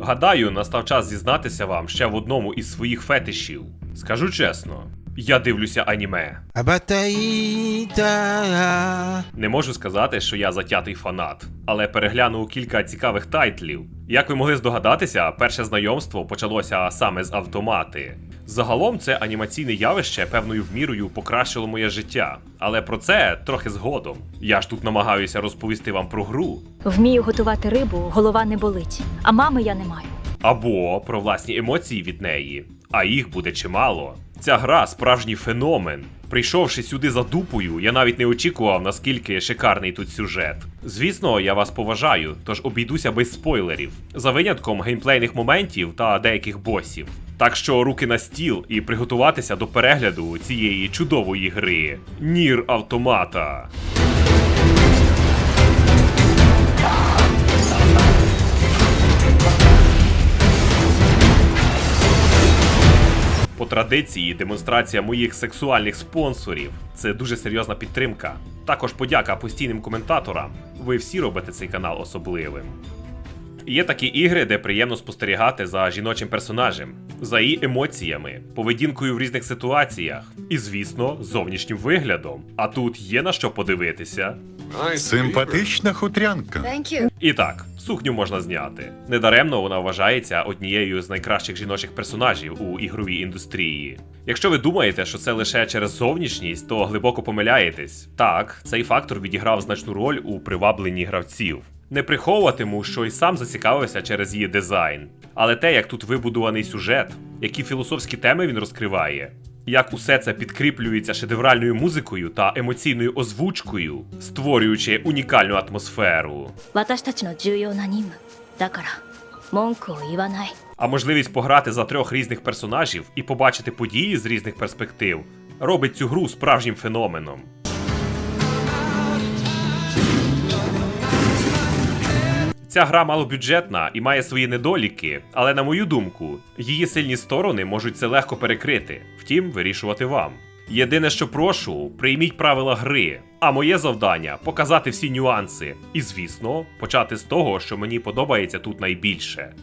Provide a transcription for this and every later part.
Гадаю, настав час зізнатися вам ще в одному із своїх фетишів. Скажу чесно, я дивлюся аніме. Не можу сказати, що я затятий фанат, але переглянув кілька цікавих тайтлів. Як ви могли здогадатися, перше знайомство почалося саме з автомати. Загалом це анімаційне явище певною мірою покращило моє життя, але про це трохи згодом. Я ж тут намагаюся розповісти вам про гру, Вмію готувати рибу, голова не болить, а мами я не маю. або про власні емоції від неї, а їх буде чимало. Ця гра справжній феномен. Прийшовши сюди за дупою, я навіть не очікував, наскільки шикарний тут сюжет. Звісно, я вас поважаю, тож обійдуся без спойлерів, за винятком геймплейних моментів та деяких босів. Так що руки на стіл і приготуватися до перегляду цієї чудової гри. Нір автомата. По традиції, демонстрація моїх сексуальних спонсорів це дуже серйозна підтримка. Також подяка постійним коментаторам. Ви всі робите цей канал особливим. Є такі ігри, де приємно спостерігати за жіночим персонажем, за її емоціями, поведінкою в різних ситуаціях і, звісно, зовнішнім виглядом. А тут є на що подивитися. Симпатична хутрянка. Thank you. І так, сукню можна зняти. Недаремно вона вважається однією з найкращих жіночих персонажів у ігровій індустрії. Якщо ви думаєте, що це лише через зовнішність, то глибоко помиляєтесь. Так, цей фактор відіграв значну роль у привабленні гравців. Не приховуватиму, що й сам зацікавився через її дизайн, але те, як тут вибудуваний сюжет, які філософські теми він розкриває, як усе це підкріплюється шедевральною музикою та емоційною озвучкою, створюючи унікальну атмосферу. А можливість пограти за трьох різних персонажів і побачити події з різних перспектив робить цю гру справжнім феноменом. Ця гра малобюджетна і має свої недоліки, але на мою думку, її сильні сторони можуть це легко перекрити. Втім, вирішувати вам. Єдине, що прошу, прийміть правила гри. А моє завдання показати всі нюанси. І, звісно, почати з того, що мені подобається тут найбільше.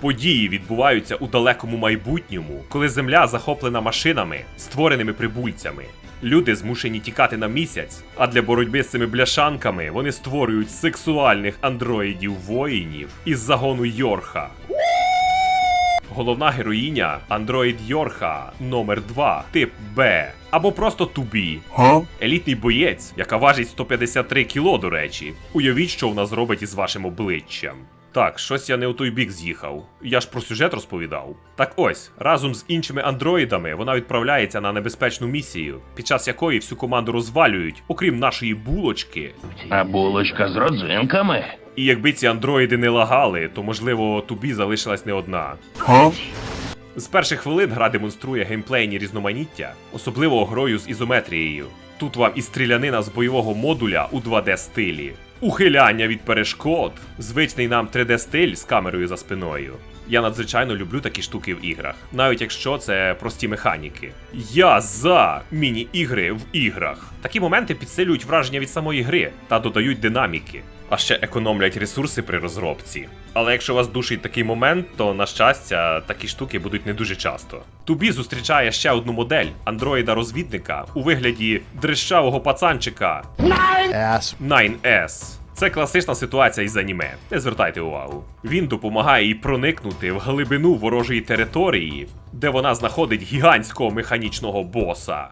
Події відбуваються у далекому майбутньому, коли Земля захоплена машинами, створеними прибульцями. Люди змушені тікати на місяць, а для боротьби з цими бляшанками вони створюють сексуальних андроїдів-воїнів із загону Йорха. Головна героїня андроїд Йорха номер 2 тип Б, або просто Тубі. Елітний боєць, яка важить 153 кіло, до речі. Уявіть, що вона зробить із вашим обличчям. Так, щось я не у той бік з'їхав. Я ж про сюжет розповідав. Так ось, разом з іншими андроїдами вона відправляється на небезпечну місію, під час якої всю команду розвалюють, окрім нашої булочки. А булочка з родзинками? І якби ці андроїди не лагали, то можливо тубі залишилась не одна. З перших хвилин гра демонструє геймплейні різноманіття, особливо грою з ізометрією. Тут вам і стрілянина з бойового модуля у 2D стилі, ухиляння від перешкод, звичний нам 3D стиль з камерою за спиною. Я надзвичайно люблю такі штуки в іграх, навіть якщо це прості механіки. Я за міні-ігри в іграх. Такі моменти підсилюють враження від самої гри та додають динаміки, а ще економлять ресурси при розробці. Але якщо вас душить такий момент, то на щастя, такі штуки будуть не дуже часто. Тубі зустрічає ще одну модель андроїда-розвідника у вигляді дрищавого пацанчика Ass. 9S. Це класична ситуація із аніме. Не звертайте увагу. Він допомагає їй проникнути в глибину ворожої території, де вона знаходить гігантського механічного боса.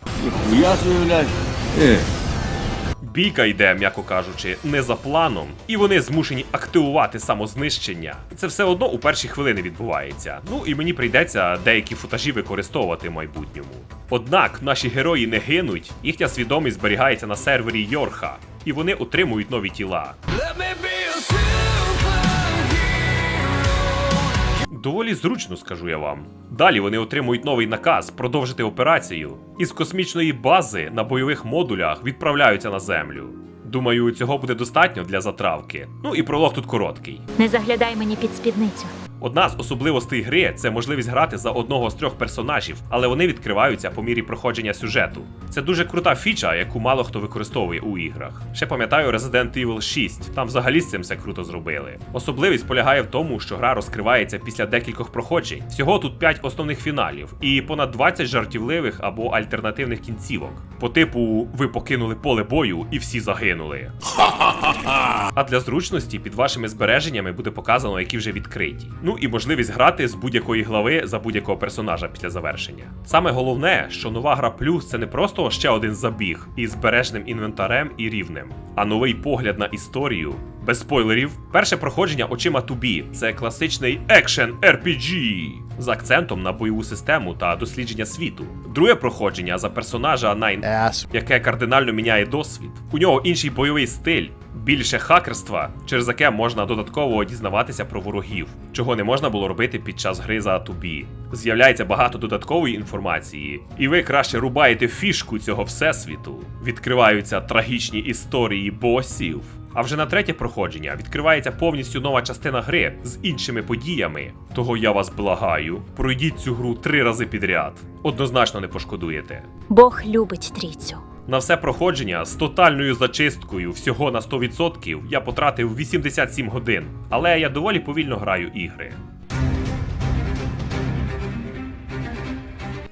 Бійка йде, м'яко кажучи, не за планом, і вони змушені активувати самознищення. Це все одно у перші хвилини відбувається. Ну і мені прийдеться деякі футажі використовувати в майбутньому. Однак наші герої не гинуть, їхня свідомість зберігається на сервері Йорха, і вони отримують нові тіла. Доволі зручно, скажу я вам. Далі вони отримують новий наказ продовжити операцію, і з космічної бази на бойових модулях відправляються на землю. Думаю, цього буде достатньо для затравки. Ну і пролог тут короткий. Не заглядай мені під спідницю. Одна з особливостей гри це можливість грати за одного з трьох персонажів, але вони відкриваються по мірі проходження сюжету. Це дуже крута фіча, яку мало хто використовує у іграх. Ще пам'ятаю Resident Evil 6, там взагалі з цим все круто зробили. Особливість полягає в тому, що гра розкривається після декількох проходжень. Всього тут 5 основних фіналів і понад 20 жартівливих або альтернативних кінцівок. По типу ви покинули поле бою і всі загинули. А для зручності під вашими збереженнями буде показано, які вже відкриті. Ну і можливість грати з будь-якої глави за будь-якого персонажа після завершення. Саме головне, що нова гра плюс це не просто ще один забіг із збережним інвентарем і рівнем, а новий погляд на історію. Без спойлерів, перше проходження очима Тубі це класичний екшен RPG з акцентом на бойову систему та дослідження світу. Друге проходження за персонажа Nine Ass. яке кардинально міняє досвід. У нього інший бойовий стиль, більше хакерства, через яке можна додатково дізнаватися про ворогів, чого не можна було робити під час гри за Тубі. З'являється багато додаткової інформації, і ви краще рубаєте фішку цього всесвіту. Відкриваються трагічні історії босів. А вже на третє проходження відкривається повністю нова частина гри з іншими подіями. Того я вас благаю, пройдіть цю гру три рази підряд. Однозначно не пошкодуєте. Бог любить трійцю. На все проходження з тотальною зачисткою всього на 100% я потратив 87 годин, але я доволі повільно граю ігри.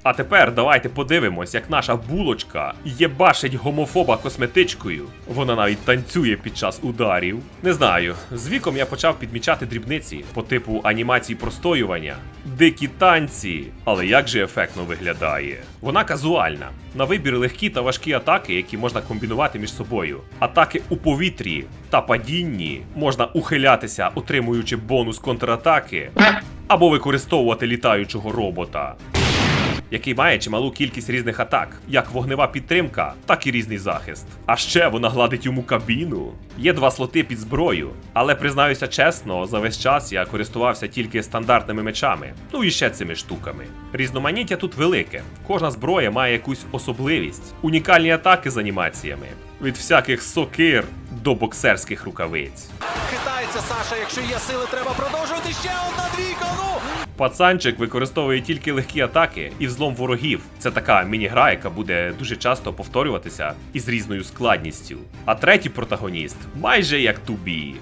А тепер давайте подивимось, як наша булочка єбашить гомофоба косметичкою. Вона навіть танцює під час ударів. Не знаю, з віком я почав підмічати дрібниці по типу анімації простоювання, дикі танці, але як же ефектно виглядає. Вона казуальна. На вибір легкі та важкі атаки, які можна комбінувати між собою. Атаки у повітрі та падінні можна ухилятися, отримуючи бонус контратаки, або використовувати літаючого робота який має чималу кількість різних атак, як вогнева підтримка, так і різний захист. А ще вона гладить йому кабіну. Є два слоти під зброю, але признаюся чесно, за весь час я користувався тільки стандартними мечами, ну і ще цими штуками. Різноманіття тут велике. Кожна зброя має якусь особливість, унікальні атаки з анімаціями, від всяких сокир до боксерських рукавиць. Хитається Саша, якщо є сили, треба продовжувати ще одна двійка. Пацанчик використовує тільки легкі атаки і взлом ворогів. Це така міні-гра, яка буде дуже часто повторюватися із різною складністю. А третій протагоніст майже як тубі.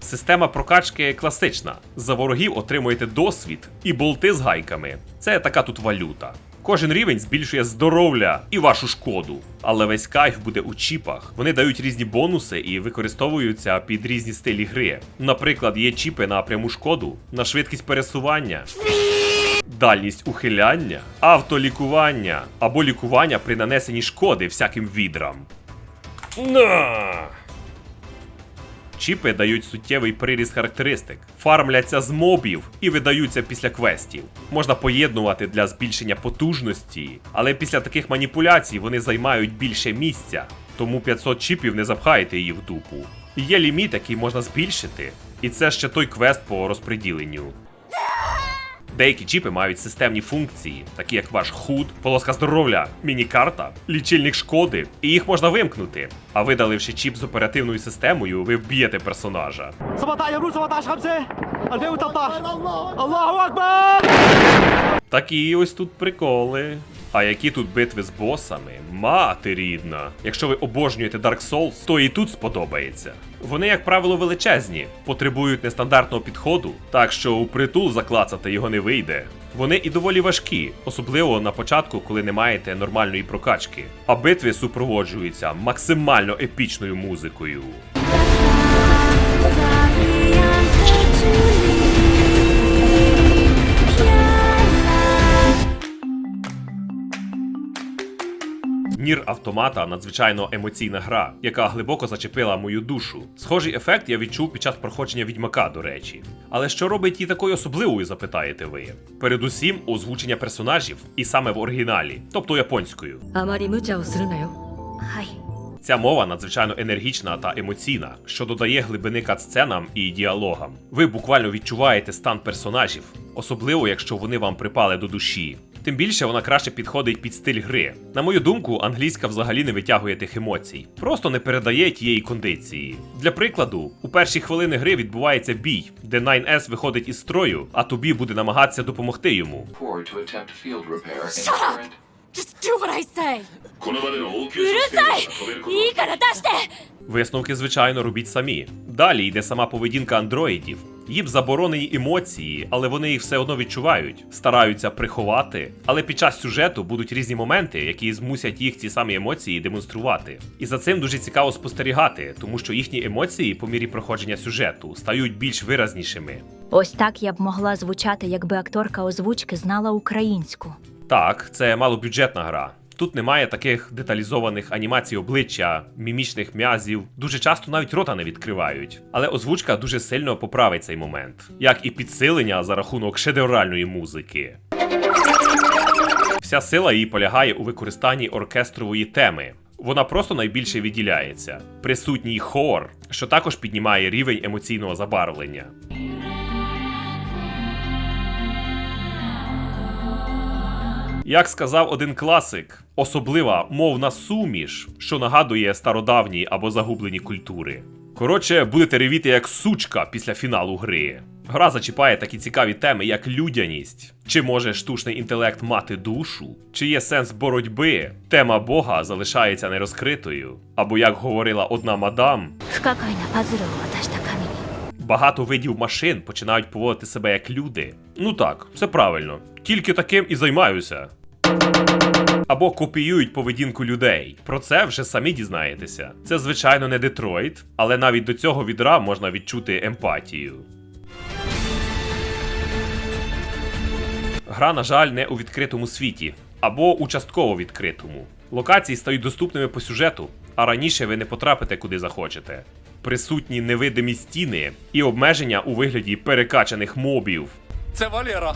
Система прокачки класична. За ворогів отримуєте досвід і болти з гайками. Це така тут валюта. Кожен рівень збільшує здоров'я і вашу шкоду, але весь кайф буде у чіпах. Вони дають різні бонуси і використовуються під різні стилі гри. Наприклад, є чіпи на пряму шкоду, на швидкість пересування, дальність ухиляння, автолікування або лікування при нанесенні шкоди всяким відрам. На! Чіпи дають суттєвий приріст характеристик, фармляться з мобів і видаються після квестів. Можна поєднувати для збільшення потужності, але після таких маніпуляцій вони займають більше місця, тому 500 чіпів не запхаєте її в дупу. Є ліміт, який можна збільшити, і це ще той квест по розподіленню. Деякі чіпи мають системні функції, такі як ваш худ, полоска здоров'я, міні-карта, лічильник шкоди, і їх можна вимкнути. А видаливши чіп з оперативною системою, ви вб'єте персонажа. Такі ось тут приколи. А які тут битви з босами? Мати рідна! Якщо ви обожнюєте Dark Souls, то і тут сподобається. Вони, як правило, величезні, потребують нестандартного підходу, так що у притул заклацати його не вийде. Вони і доволі важкі, особливо на початку, коли не маєте нормальної прокачки. А битви супроводжуються максимально епічною музикою. Нір автомата надзвичайно емоційна гра, яка глибоко зачепила мою душу. Схожий ефект я відчув під час проходження відьмака, до речі. Але що робить її такою особливою, запитаєте ви? Передусім, озвучення персонажів і саме в оригіналі, тобто японською. Амарі Хай. Ця мова надзвичайно енергічна та емоційна, що додає глибини катсценам і діалогам. Ви буквально відчуваєте стан персонажів, особливо якщо вони вам припали до душі. Тим більше вона краще підходить під стиль гри. На мою думку, англійська взагалі не витягує тих емоцій, просто не передає тієї кондиції. Для прикладу, у перші хвилини гри відбувається бій, де 9S виходить із строю, а тобі буде намагатися допомогти йому. Poor to attempt field repair in Shut up! current. Just do what I say! この場での応急 うる 措置 さ が飛べること いいいから出して Висновки, звичайно, робіть самі. Далі йде сама поведінка андроїдів. Їм заборонені емоції, але вони їх все одно відчувають, стараються приховати. Але під час сюжету будуть різні моменти, які змусять їх ці самі емоції демонструвати. І за цим дуже цікаво спостерігати, тому що їхні емоції по мірі проходження сюжету стають більш виразнішими. Ось так я б могла звучати, якби акторка озвучки знала українську. Так, це малобюджетна гра. Тут немає таких деталізованих анімацій обличчя, мімічних м'язів, дуже часто навіть рота не відкривають. Але озвучка дуже сильно поправить цей момент, як і підсилення за рахунок шедевральної музики. Вся сила її полягає у використанні оркестрової теми. Вона просто найбільше відділяється. Присутній хор, що також піднімає рівень емоційного забарвлення. Як сказав один класик, особлива мовна суміш, що нагадує стародавні або загублені культури. Коротше, будете ревіти як сучка після фіналу гри. Гра зачіпає такі цікаві теми, як людяність, чи може штучний інтелект мати душу, чи є сенс боротьби, тема Бога залишається нерозкритою, або як говорила одна мадам, багато видів машин починають поводити себе як люди. Ну так, все правильно. Тільки таким і займаюся. Або копіюють поведінку людей. Про це вже самі дізнаєтеся. Це, звичайно, не Детройт, але навіть до цього відра можна відчути емпатію. Гра, на жаль, не у відкритому світі, або у частково відкритому. Локації стають доступними по сюжету, а раніше ви не потрапите куди захочете. Присутні невидимі стіни і обмеження у вигляді перекачаних мобів. Це Валера.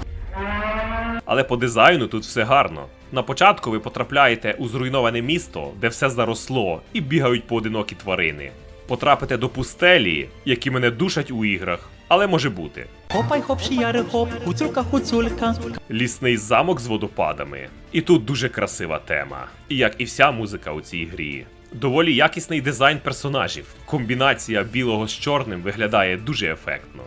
Але по дизайну тут все гарно. На початку ви потрапляєте у зруйноване місто, де все заросло, і бігають поодинокі тварини. Потрапите до пустелі, які мене душать у іграх, але може бути. Хопай хоп шияри хоп, гуцулька хуцулька. Лісний замок з водопадами. І тут дуже красива тема. І як і вся музика у цій грі. Доволі якісний дизайн персонажів. Комбінація білого з чорним виглядає дуже ефектно.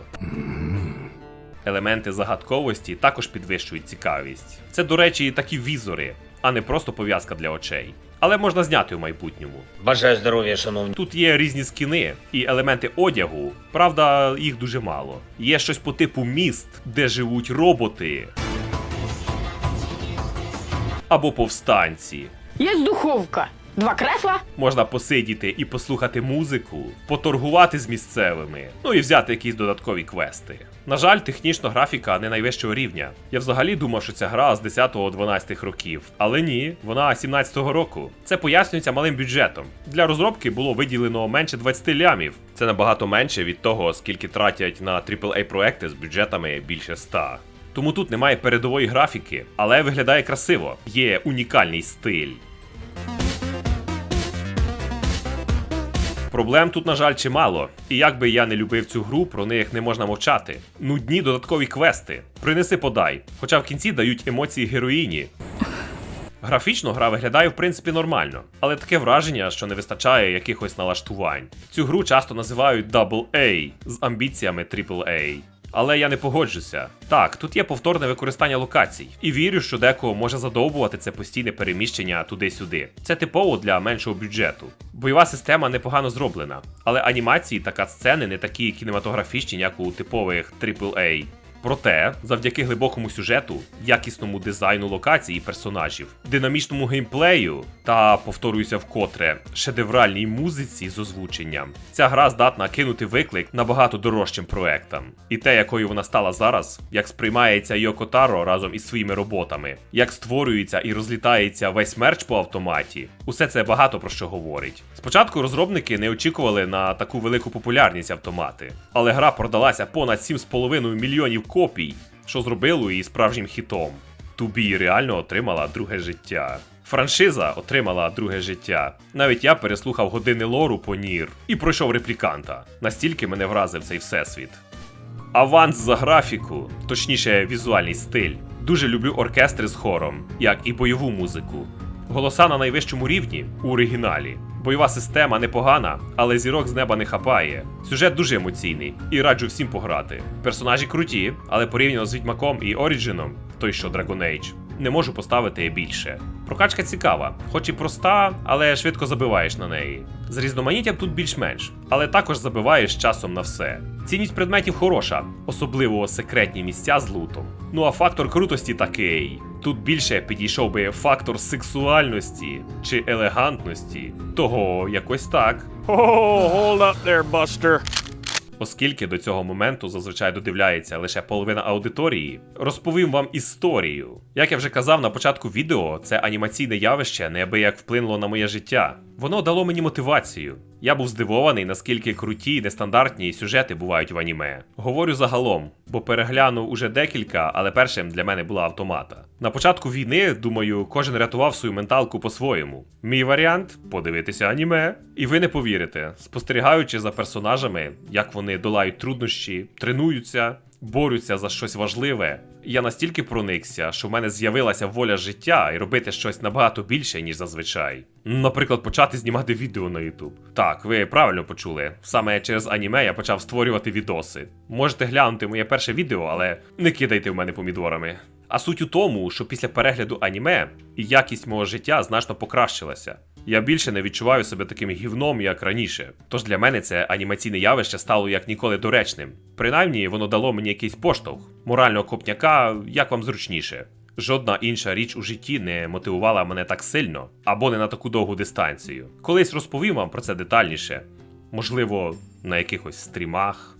Елементи загадковості також підвищують цікавість. Це, до речі, такі візори, а не просто пов'язка для очей. Але можна зняти у майбутньому. Бажаю здоров'я, шановні. Тут є різні скіни і елементи одягу, правда, їх дуже мало. Є щось по типу міст, де живуть роботи. Або повстанці. Есть духовка, два кресла, Можна посидіти і послухати музику, поторгувати з місцевими, ну і взяти якісь додаткові квести. На жаль, технічно графіка не найвищого рівня. Я взагалі думав, що ця гра з 10-12 років, але ні, вона 17-го року. Це пояснюється малим бюджетом. Для розробки було виділено менше 20 лямів. Це набагато менше від того, скільки тратять на AAA проекти з бюджетами більше 100. Тому тут немає передової графіки, але виглядає красиво. Є унікальний стиль. Проблем тут, на жаль, чимало. І як би я не любив цю гру, про них не можна мовчати. Нудні додаткові квести. Принеси подай. Хоча в кінці дають емоції героїні. Графічно гра виглядає в принципі нормально, але таке враження, що не вистачає якихось налаштувань. Цю гру часто називають A з амбіціями AAA. Але я не погоджуся. Так, тут є повторне використання локацій, і вірю, що декого може задовбувати це постійне переміщення туди-сюди. Це типово для меншого бюджету. Бойова система непогано зроблена, але анімації та кат-сцени не такі кінематографічні, як у типових AAA. Проте, завдяки глибокому сюжету, якісному дизайну локацій і персонажів, динамічному геймплею та, повторююся вкотре, шедевральній музиці з озвученням, ця гра здатна кинути виклик набагато дорожчим проектам. І те, якою вона стала зараз, як сприймається Йоко Таро разом із своїми роботами, як створюється і розлітається весь мерч по автоматі, усе це багато про що говорить. Спочатку розробники не очікували на таку велику популярність автомати, але гра продалася понад 7,5 мільйонів копій, що зробило її справжнім хітом. Тубі реально отримала друге життя. Франшиза отримала друге життя. Навіть я переслухав години лору по Нір і пройшов репліканта. Настільки мене вразив цей всесвіт. Аванс за графіку, точніше, візуальний стиль. Дуже люблю оркестри з хором, як і бойову музику. Голоса на найвищому рівні у оригіналі. Бойова система непогана, але зірок з неба не хапає. Сюжет дуже емоційний і раджу всім пограти. Персонажі круті, але порівняно з Відьмаком і Оріджином, той що Dragon Age, не можу поставити більше. Прокачка цікава, хоч і проста, але швидко забиваєш на неї. З різноманіттям тут більш-менш, але також забиваєш часом на все. Цінність предметів хороша, особливо секретні місця з лутом. Ну а фактор крутості такий. Тут більше підійшов би фактор сексуальності чи елегантності. Того якось так. Oh, hold up there, Buster. Оскільки до цього моменту зазвичай додивляється лише половина аудиторії, розповім вам історію. Як я вже казав на початку відео, це анімаційне явище неабияк вплинуло на моє життя. Воно дало мені мотивацію. Я був здивований, наскільки круті й нестандартні сюжети бувають в аніме. Говорю загалом, бо переглянув уже декілька, але першим для мене була автомата. На початку війни, думаю, кожен рятував свою менталку по-своєму. Мій варіант подивитися аніме. І ви не повірите, спостерігаючи за персонажами, як вони долають труднощі, тренуються, борються за щось важливе. Я настільки проникся, що в мене з'явилася воля життя і робити щось набагато більше, ніж зазвичай. Наприклад, почати знімати відео на YouTube. Так, ви правильно почули. Саме через аніме я почав створювати відоси. Можете глянути моє перше відео, але не кидайте в мене помідорами. А суть у тому, що після перегляду аніме якість мого життя значно покращилася. Я більше не відчуваю себе таким гівном, як раніше. Тож для мене це анімаційне явище стало як ніколи доречним. Принаймні, воно дало мені якийсь поштовх, морального копняка, як вам зручніше. Жодна інша річ у житті не мотивувала мене так сильно або не на таку довгу дистанцію. Колись розповім вам про це детальніше. Можливо, на якихось стрімах